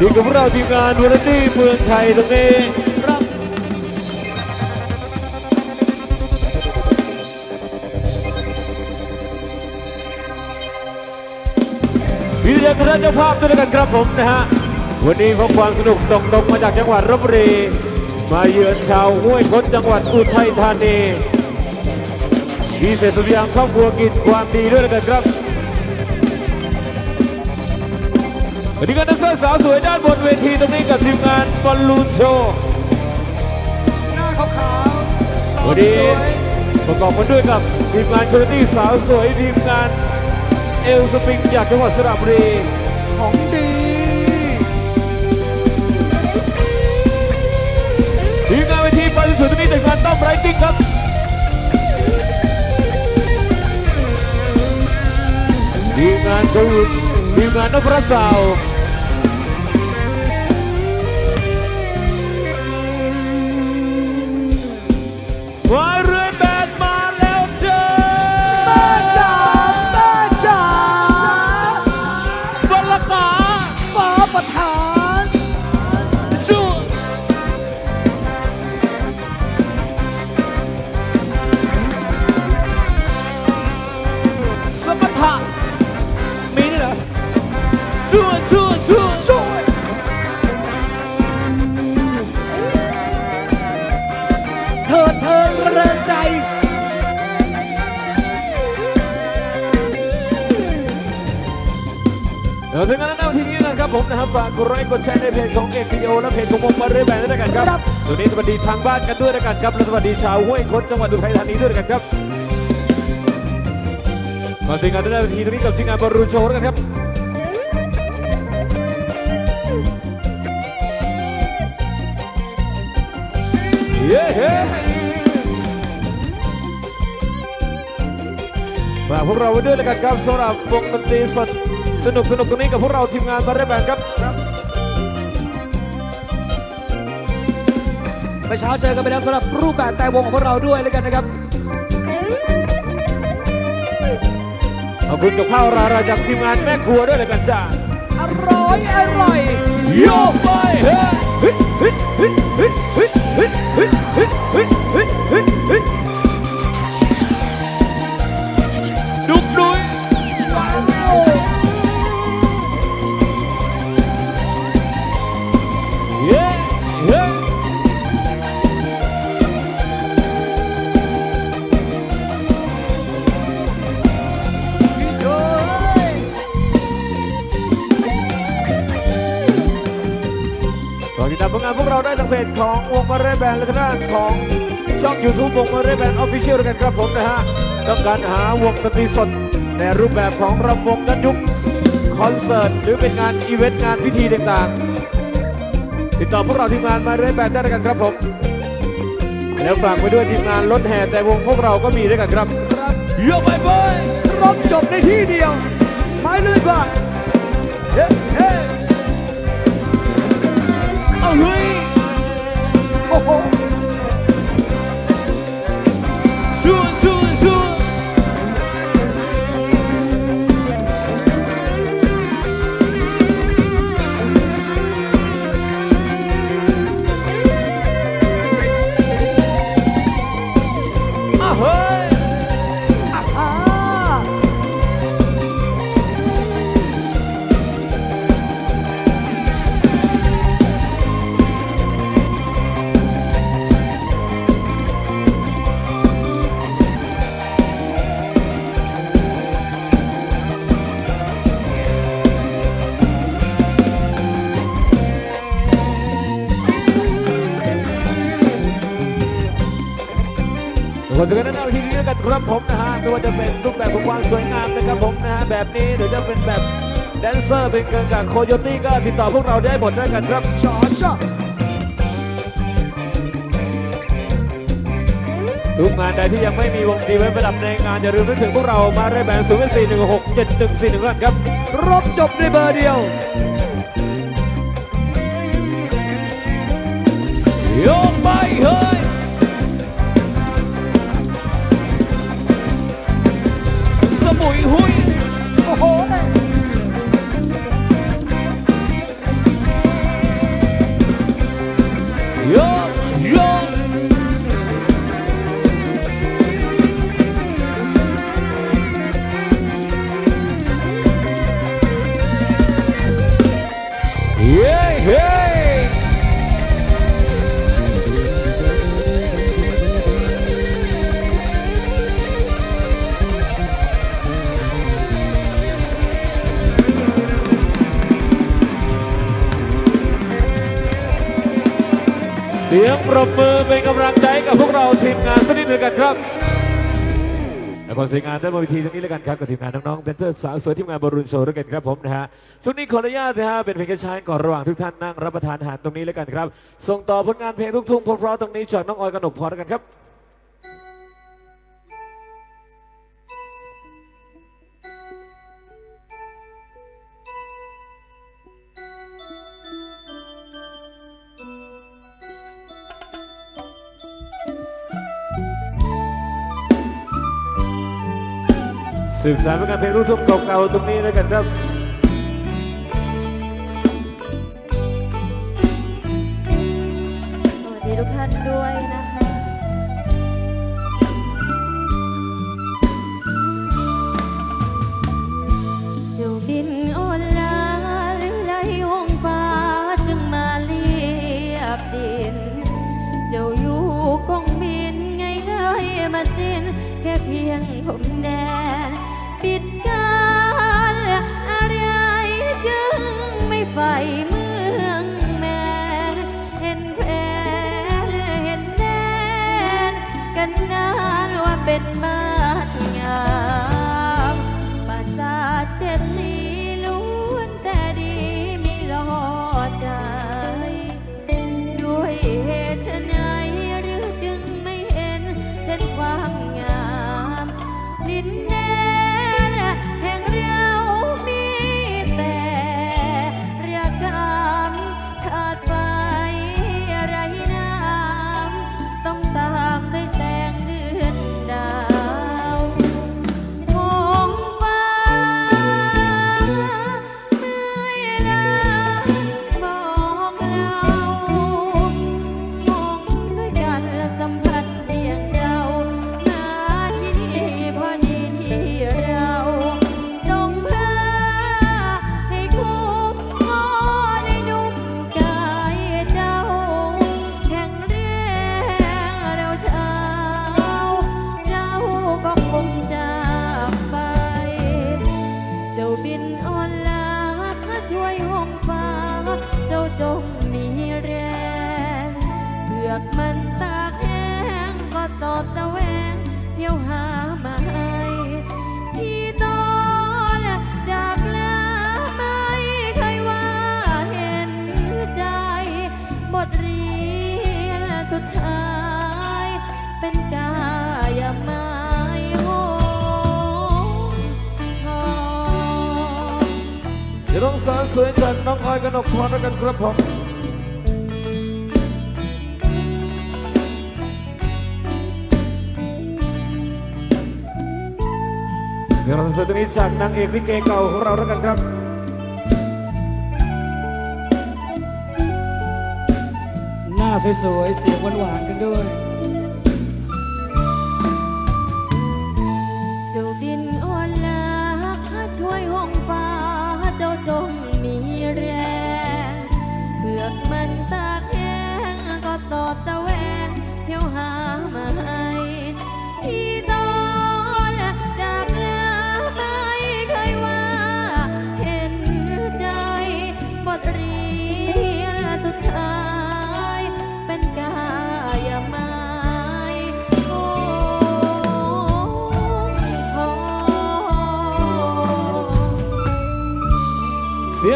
อยู่กับพวกเราทีมงานวาไรตี้เมืองไทยตรงนี้ครับวิทยาคณะเจ้าภาพด้วยกันครับผมนะฮะ วันนี้พบความสนุกส่งตรงมาจากจังหวัดลบบุรี มาเยือนชาวห้วยคดจังหวัดอุทัยธานีพิเศษสุดยางครอบครัวกินความดีด้วยกันครับ วันนี้ก็นักแสดงสาวสวยด้านบนเวทีตรงนี้กับทีมงานบอลลูนโชว์หน้าขาวๆวันนี้สวยประกอบกันด้วยกับทีมงานคุณตี้สาวสวยทีมงานเอลสปริงจากจังหวัดสระบุรีของดีทีมงานเวทีไฟสุดๆตรงนี้ทีมงานต้อมไรติ้งครับทีมงานควิดทีมงานนพรัตน์สาว เดี๋ยวถึงกันแล้วทีนี้นะครับผมนะครับฝากกดไลค์กดแชร์ในเพจของเอกพีโอและเพจของผมมาเรื่อยๆด้วยกันคครัรับบตัวนี้สวัสดีทางบ้านกันด้วยด้วยกันครับและสวัสดีชาวห้วยคดจังหวัดอุทัยธานีด้วยด้วยกันครับมาถึงกันได้ทีตรงนี้กับทีมงานบอลรูนโชว์แล้วกันครับเย้เฮ้ฝากพวกเราไว้ด้วยแล้วกันครับสำหรับวงดนตรีสด สนุกสนุกตรงนี้กับพวกเราทีมงานมาเรแบนครับเมื่อเช้าเจอกันไปแล้วสำหรับรูปแบบแต่วงของพวกเราด้วยเลยกันนะครับ ขอบคุณกับข้าวราราจากทีมงานแม่ครัวด้วยเลยกันจ้า อร่อย อร่อย โยกไปานพวกเราได้ทางเพจของวงมาเรแบนและทางด้านของช่อง YouTube วงมาเรแบนออฟฟิเชียลด้วยกันครับผมนะฮะต้องการหาวงดนตรีสดในรูปแบบของรำวงย้อนยุคคอนเสิร์ตหรือเป็นงานอีเวนต์งานพิธีต่างๆ ติดต่อพวกเราทีมงานมาเรแบนได้ด้วยกันครับผมแล้วฝากไปด้วยทีมงานรถแห่แต่วงพวกเราก็มีด้วยกันครับครับเยอะไปไปครบจบในที่เดียว ไม้เลื่อยบา คนจะกันนั่นเอาทีนี้แล้วกันครับผมนะฮะไม่ว่าจะเป็นรูปแบบของความสวยงามนะครับผมนะฮะแบบนี้หรือจะเป็นแบบแดนเซอร์เป็นเกินกับโคโยตี้ก็ติดต่อพวกเราได้หมดด้วยกันครับชอชอทุกงานใดที่ยังไม่มีวงดีไว้ประดับในงาน อย่าลืมนึกถึงพวกเรามาได้แบนศูนย์สี่หนึ่งหกเจ็ดหนึ่งสี่หนึ่งครับรบจบในเบอร์เดียวโยกไปเฮ้ย おい。 ปรบมือเป็นกำลังใจกับพวกเราทีมงานสักนิดหนึ่งกันครับและขอเสียงงานได้บนเวทีตรงนี้แล้วกันครับกับทีมงานน้องๆเป็นเตอร์สาวสวยทีมงานบอลลูนโชว์ด้วยกันครับผมนะฮะช่วงนี้ขออนุญาตนะฮะเป็นเพลงกระชายก่อนระหว่างทุกท่านนั่งรับประทานอาหารตรงนี้แล้วกันครับ ส่งต่อผลงานเพลงลูกทุ่งเพราะๆตรงนี้จากน้องออยกนกพรแล้วกันครับ ศึกษาผลงานเพลงลูกทุ่งเก่าๆตรงนี้แล้วกันครับสวัสดีทุกท่านด้วยนะคะ เจ้าบินโอลาหรือไรห้องฟ้าจึงมาเรียบดิน เจ้าอยู่กองบินไงไงมาสิ้นแค่เพียงผมแดน ปิดการอะไรจึงไม่ไฟ สวยจากน้องอ้อยกนกพรแล้วกันครับผมเดี๋ยวเราสวยตรงนี้จากนางเอกลิเกเก่าของเราแล้วกันครับหน้าสวยๆ เสียงหวานๆกันด้วย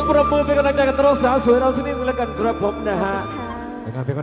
ยงปรบมือเป็นกำลังใจกันต้องสาวสวยเราสักนิดนึงแล้วกันครับผมนะฮะค่ะเป็นงานเพลง